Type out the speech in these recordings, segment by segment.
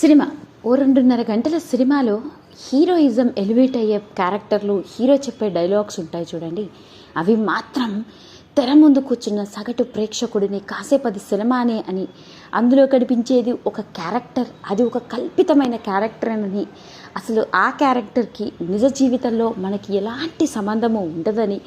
Cinema. ఓ రెండున్నర గంటల సినిమాలో హీరోయిజం ఎలివేట్ అయ్యే క్యారెక్టర్లు హీరో చెప్పే డైలాగ్స్ ఉంటాయి చూడండి. అవి మాత్రం తెర ముందు కూర్చున్న సగటు ప్రేక్షకుడిని కాసేపది సినిమానే అని అందులో కనిపించేది ఒక క్యారెక్టర్. అది ఒక కల్పితమైన క్యారెక్టర్ అని. అసలు ఆ క్యారెక్టర్కి నిజ జీవితంలో మనకి ఎలాంటి సంబంధము ఉండదని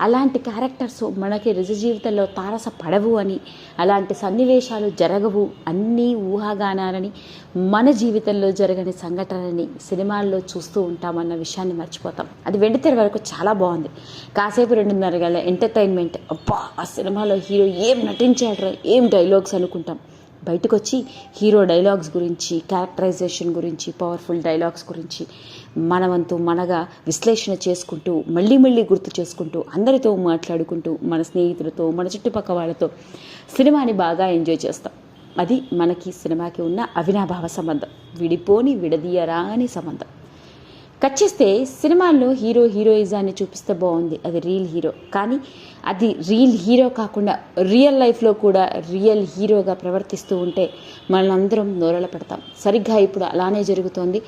అలాంటి క్యారెక్టర్స్ మనకి నిజ జీవితంలో తారస పడవు అని అలాంటి సన్నివేశాలు జరగవు అన్నీ ఊహాగానాలని మన జీవితంలో జరగని సంఘటనని సినిమాల్లో చూస్తూ ఉంటామన్న విషయాన్ని మర్చిపోతాం. అది వెండితెర వరకు చాలా బాగుంది. కాసేపు రెండున్నర గల ఎంటర్టైన్మెంట్ అబ్బా ఆ సినిమాలో హీరో ఏం నటించాడు ఏం డైలాగ్స్ అనుకుంటాం. బయటకు వచ్చి హీరో డైలాగ్స్ గురించి క్యారెక్టరైజేషన్ గురించి పవర్ఫుల్ డైలాగ్స్ గురించి మనవంతు మనగా విశ్లేషణ చేసుకుంటూ మళ్ళీ మళ్ళీ గుర్తు చేసుకుంటూ అందరితో మాట్లాడుకుంటూ మన స్నేహితులతో మన చుట్టుపక్క వాళ్ళతో సినిమాని బాగా ఎంజాయ్ చేస్తాం. అది మనకి సినిమాకి ఉన్న అవినాభావ సంబంధం. విడిపోని విడదీయరాని సంబంధం. కట్ చేస్తే సినిమాల్లో హీరో హీరోయిజాన్ని చూపిస్తే బాగుంది. అది రియల్ హీరో. కానీ అది రియల్ హీరో కాకుండా రియల్ లైఫ్లో కూడా రియల్ హీరోగా ప్రవర్తిస్తూ ఉంటే మనందరం నోరల పెడతాం. సరిగ్గా ఇప్పుడు అలానే జరుగుతోంది.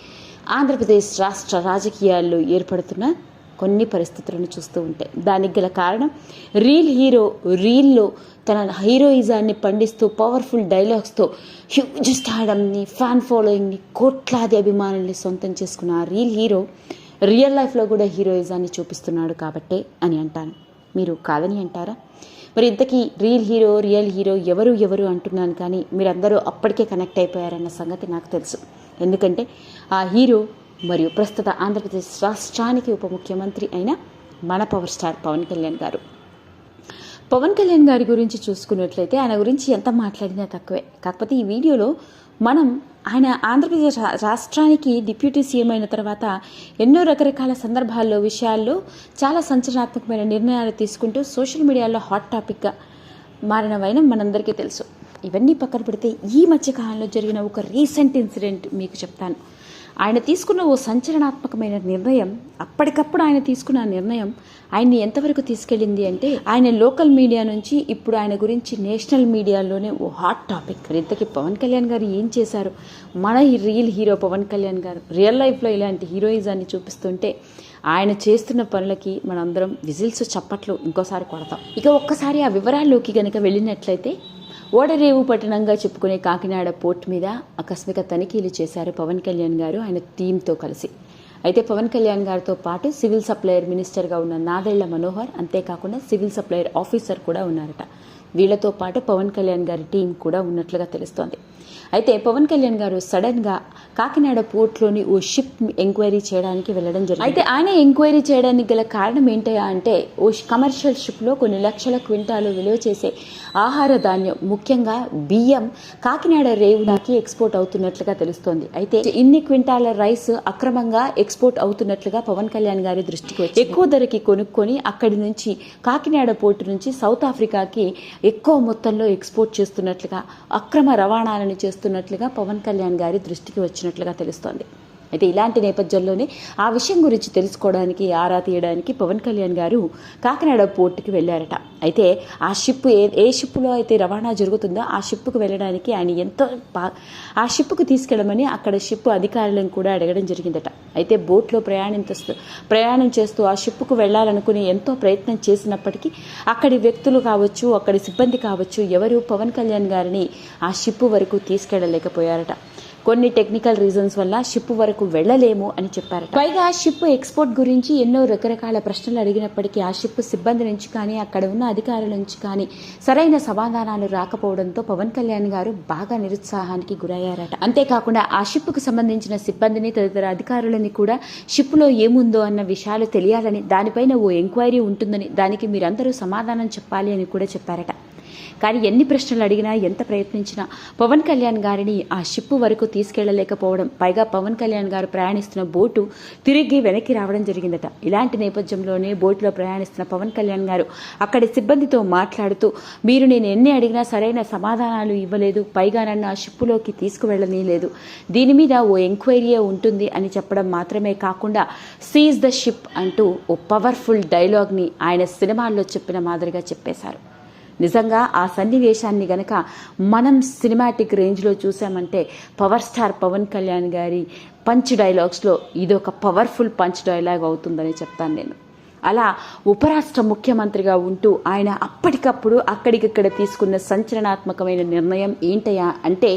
ఆంధ్రప్రదేశ్ రాష్ట్ర రాజకీయాల్లో ఏర్పడుతున్న కొన్ని పరిస్థితులను చూస్తూ ఉంటాయి దానికి గల కారణం రీల్ హీరో రీల్లో తన హీరోయిజాన్ని పండిస్తూ పవర్ఫుల్ డైలాగ్స్తో హ్యూజ్ స్టాడమ్ని ఫ్యాన్ ఫాలోయింగ్ని కోట్లాది అభిమానుల్ని సొంతం చేసుకున్న ఆ రీల్ హీరో రియల్ లైఫ్లో కూడా హీరోయిజాన్ని చూపిస్తున్నాడు కాబట్టే అని అంటాను. మీరు కాదని అంటారా? మరి ఇంతకీ రియల్ హీరో రియల్ హీరో ఎవరు ఎవరు అంటున్నాను కానీ మీరందరూ అప్పటికే కనెక్ట్ అయిపోయారన్న సంగతి నాకు తెలుసు. ఎందుకంటే ఆ హీరో మరియు ప్రస్తుత ఆంధ్రప్రదేశ్ రాష్ట్రానికి ఉప ముఖ్యమంత్రి అయిన మన పవర్ స్టార్ పవన్ కళ్యాణ్ గారు. పవన్ కళ్యాణ్ గారి గురించి చూసుకున్నట్లయితే ఆయన గురించి ఎంత మాట్లాడినా తక్కువే. కాకపోతే ఈ వీడియోలో మనం ఆయన ఆంధ్రప్రదేశ్ రాష్ట్రానికి డిప్యూటీ సీఎం అయిన తర్వాత ఎన్నో రకరకాల సందర్భాల్లో విషయాల్లో చాలా సంచలనాత్మకమైన నిర్ణయాలు తీసుకుంటూ సోషల్ మీడియాలో హాట్ టాపిక్గా మారిన వైనం మనందరికీ తెలుసు. ఇవన్నీ పక్కన పెడితే ఈ మధ్యకాలంలో జరిగిన ఒక రీసెంట్ ఇన్సిడెంట్ మీకు చెప్తాను. ఆయన తీసుకున్న ఓ సంచలనాత్మకమైన నిర్ణయం అప్పటికప్పుడు ఆయన తీసుకున్న ఆ నిర్ణయం ఆయన్ని ఎంతవరకు తీసుకెళ్ళింది అంటే ఆయన లోకల్ మీడియా నుంచి ఇప్పుడు ఆయన గురించి నేషనల్ మీడియాలోనే ఓ హాట్ టాపిక్. ఇంతకీ పవన్ కళ్యాణ్ గారు ఏం చేశారు? మన ఈ రియల్ హీరో పవన్ కళ్యాణ్ గారు రియల్ లైఫ్లో ఇలాంటి హీరోయిజాన్ని చూపిస్తుంటే ఆయన చేస్తున్న పనులకి మనందరం విజిల్స్ చప్పట్లు ఇంకోసారి కొడతాం. ఇక ఒక్కసారి ఆ వివరాల్లోకి కనుక వెళ్ళినట్లయితే ఓడరేవు పట్టణంగా చెప్పుకునే కాకినాడ పోర్ట్ మీద ఆకస్మిక తనిఖీలు చేశారు పవన్ కళ్యాణ్ గారు ఆయన టీంతో కలిసి. అయితే పవన్ కళ్యాణ్ గారితో పాటు సివిల్ సప్లయర్ మినిస్టర్గా ఉన్న నాదెళ్ళ మనోహర్ అంతేకాకుండా సివిల్ సప్లయర్ ఆఫీసర్ కూడా ఉన్నారట. వీళ్ళతో పాటు పవన్ కళ్యాణ్ గారి టీం కూడా ఉన్నట్లుగా తెలుస్తోంది. అయితే పవన్ కళ్యాణ్ గారు సడన్గా కాకినాడ పోర్ట్లోని ఓ షిప్ ఎంక్వైరీ చేయడానికి వెళ్ళడం జరిగింది. అయితే ఆయన ఎంక్వైరీ చేయడానికి గల కారణం ఏంటయా అంటే ఓ కమర్షియల్ షిప్లో కొన్ని లక్షల క్వింటాలు విలువ చేసే ఆహార ధాన్యం ముఖ్యంగా బియ్యం కాకినాడ రేవునాకి ఎక్స్పోర్ట్ అవుతున్నట్లుగా తెలుస్తోంది. అయితే ఇన్ని క్వింటాల రైస్ అక్రమంగా ఎక్స్పోర్ట్ అవుతున్నట్లుగా పవన్ కళ్యాణ్ గారి దృష్టికి వచ్చి ఎక్కువ ధరకి కొనుక్కొని అక్కడి నుంచి కాకినాడ పోర్టు నుంచి సౌత్ ఆఫ్రికాకి ఎక్కువ మొత్తంలో ఎక్స్పోర్ట్ చేస్తున్నట్లుగా అక్రమ రవాణాలను చేస్తున్నట్లుగా పవన్ కళ్యాణ్ గారి దృష్టికి వచ్చినట్లుగా తెలుస్తోంది. అయితే ఇలాంటి నేపథ్యంలోనే ఆ విషయం గురించి తెలుసుకోవడానికి ఆరా తీయడానికి పవన్ కళ్యాణ్ గారు కాకినాడ పోర్టుకి వెళ్ళారట. అయితే ఆ షిప్ ఏ ఏ షిప్లో అయితే రవాణా జరుగుతుందో ఆ షిప్కు వెళ్ళడానికి ఆయన ఎంతో బా- ఆ షిప్కు తీసుకెళ్ళమని అక్కడ షిప్ అధికారులను కూడా అడగడం జరిగిందట. అయితే బోట్లో ప్రయాణిస్తూ ప్రయాణం చేస్తూ ఆ షిప్కు వెళ్ళాలనుకుని ఎంతో ప్రయత్నం చేసినప్పటికీ అక్కడి వ్యక్తులు కావచ్చు అక్కడి సిబ్బంది కావచ్చు ఎవరు పవన్ కళ్యాణ్ గారిని ఆ షిప్ వరకు తీసుకెళ్ళలేకపోయారట. కొన్ని టెక్నికల్ రీజన్స్ వల్ల షిప్ వరకు వెళ్ళలేము అని చెప్పారు పైగా ఆ షిప్ ఎక్స్పోర్ట్ గురించి ఎన్నో రకరకాల ప్రశ్నలు అడిగినప్పటికీ ఆ షిప్ సిబ్బంది నుంచి కానీ అక్కడ ఉన్న అధికారుల నుంచి కానీ సరైన సమాధానాలు రాకపోవడంతో పవన్ కళ్యాణ్ గారు బాగా నిరుత్సాహానికి గురయ్యారట. అంతేకాకుండా ఆ షిప్కు సంబంధించిన సిబ్బందిని తదితర అధికారులని కూడా షిప్లో ఏముందో అన్న విషయాలు తెలియాలని దానిపైన ఓ ఎంక్వైరీ ఉంటుందని దానికి మీరందరూ సమాధానం చెప్పాలి అని కూడా చెప్పారట. కానీ ఎన్ని ప్రశ్నలు అడిగినా ఎంత ప్రయత్నించినా పవన్ కళ్యాణ్ గారిని ఆ షిప్ వరకు తీసుకెళ్ళలేకపోవడం పైగా పవన్ కళ్యాణ్ గారు ప్రయాణిస్తున్న బోటు తిరిగి వెనక్కి రావడం జరిగిందట. ఇలాంటి నేపథ్యంలోనే బోటులో ప్రయాణిస్తున్న పవన్ కళ్యాణ్ గారు అక్కడి సిబ్బందితో మాట్లాడుతూ మీరు నేను ఎన్ని అడిగినా సరైన సమాధానాలు ఇవ్వలేదు పైగా నన్ను ఆ షిప్పులోకి తీసుకువెళ్ళనీయలేదు. దీని మీద ఓ ఎంక్వైరీయే ఉంటుంది అని చెప్పడం మాత్రమే కాకుండా సీజ్ ద షిప్ అంటూ ఓ పవర్ఫుల్ డైలాగ్ని ఆయన సినిమాల్లో చెప్పిన మాదిరిగా చెప్పేశారు. నిజంగా ఆ సన్నివేశాన్ని గనక మనం సినిమాటిక్ రేంజ్లో చూసామంటే పవర్ స్టార్ పవన్ కళ్యాణ్ గారి పంచ్ డైలాగ్స్లో ఇది ఒక పవర్ఫుల్ పంచ్ డైలాగ్ అవుతుందని చెప్తాను నేను. అలా ఉపరాష్ట్ర ముఖ్యమంత్రిగా ఉంటూ ఆయన అప్పటికప్పుడు అక్కడికిక్కడ తీసుకున్న సంచలనాత్మకమైన నిర్ణయం ఏంటయా అంటే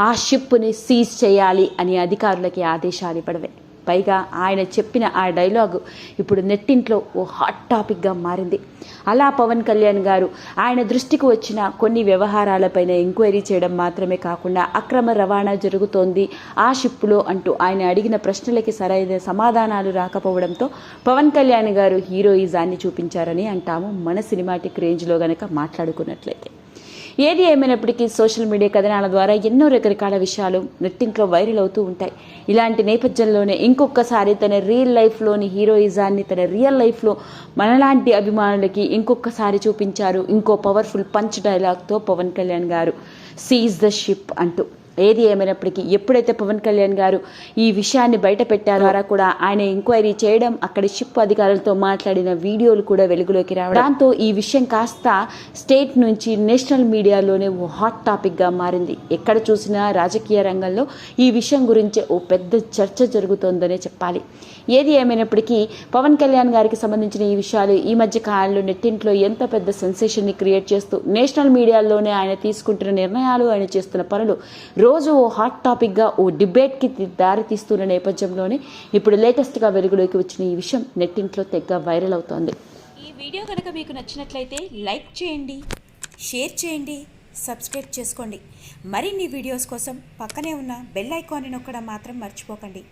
ఆ షిప్ని సీజ్ చేయాలి అని అధికారులకి ఆదేశాలు ఇవ్వడమే. పైగా ఆయన చెప్పిన ఆ డైలాగ్ ఇప్పుడు నెట్టింట్లో ఓ హాట్ టాపిక్గా మారింది. అలా పవన్ కళ్యాణ్ గారు ఆయన దృష్టికి వచ్చిన కొన్ని వ్యవహారాలపైన ఎంక్వైరీ చేయడం మాత్రమే కాకుండా అక్రమ రవాణా జరుగుతోంది ఆ షిప్పులో అంటూ ఆయన అడిగిన ప్రశ్నలకి సరైన సమాధానాలు రాకపోవడంతో పవన్ కళ్యాణ్ గారు హీరోయిజాన్ని చూపించారని అంటాము. మన సినిమాటిక్ రేంజ్లో గనక మాట్లాడుకున్నట్లయితే. ఏది ఏమైనప్పటికీ సోషల్ మీడియా కథనాల ద్వారా ఎన్నో రకరకాల విషయాలు నెట్టింట్లో వైరల్ అవుతూ ఉంటాయి. ఇలాంటి నేపథ్యంలోనే ఇంకొకసారి తన రియల్ లైఫ్లోని హీరోయిజాన్ని తన రియల్ లైఫ్లో మనలాంటి అభిమానులకి ఇంకొకసారి చూపించారు. ఇంకో పవర్ఫుల్ పంచ్ డైలాగ్తో పవన్ కళ్యాణ్ గారు సీజ్ ద షిప్ అంటూ. ఏది ఏమైనప్పటికీ ఎప్పుడైతే పవన్ కళ్యాణ్ గారు ఈ విషయాన్ని బయట పెట్టారో కూడా ఆయన ఎంక్వైరీ చేయడం అక్కడి షిప్ అధికారులతో మాట్లాడిన వీడియోలు కూడా వెలుగులోకి రావడం. దాంతో ఈ విషయం కాస్త స్టేట్ నుంచి నేషనల్ మీడియాలోనే ఓ హాట్ టాపిక్గా మారింది. ఎక్కడ చూసినా రాజకీయ రంగంలో ఈ విషయం గురించి ఓ పెద్ద చర్చ జరుగుతోందనే చెప్పాలి. ఏది ఏమైనప్పటికీ పవన్ కళ్యాణ్ గారికి సంబంధించిన ఈ విషయాలు ఈ మధ్య కాలంలో నెట్టింట్లో ఎంత పెద్ద సెన్సేషన్ని క్రియేట్ చేస్తూ నేషనల్ మీడియాలోనే ఆయన తీసుకుంటున్న నిర్ణయాలు ఆయన చేస్తున్న పనులు రోజు ఓ హాట్ టాపిక్గా ఓ డిబేట్కి దారి తీస్తున్న నేపథ్యంలోనే ఇప్పుడు లేటెస్ట్గా వెలుగులోకి వచ్చిన ఈ విషయం నెట్టింట్లో తెగ వైరల్ అవుతోంది. ఈ వీడియో కనుక మీకు నచ్చినట్లయితే లైక్ చేయండి షేర్ చేయండి సబ్స్క్రైబ్ చేసుకోండి. మరిన్ని వీడియోస్ కోసం పక్కనే ఉన్న బెల్ ఐకాన్ని నొక్కడం మాత్రం మర్చిపోకండి.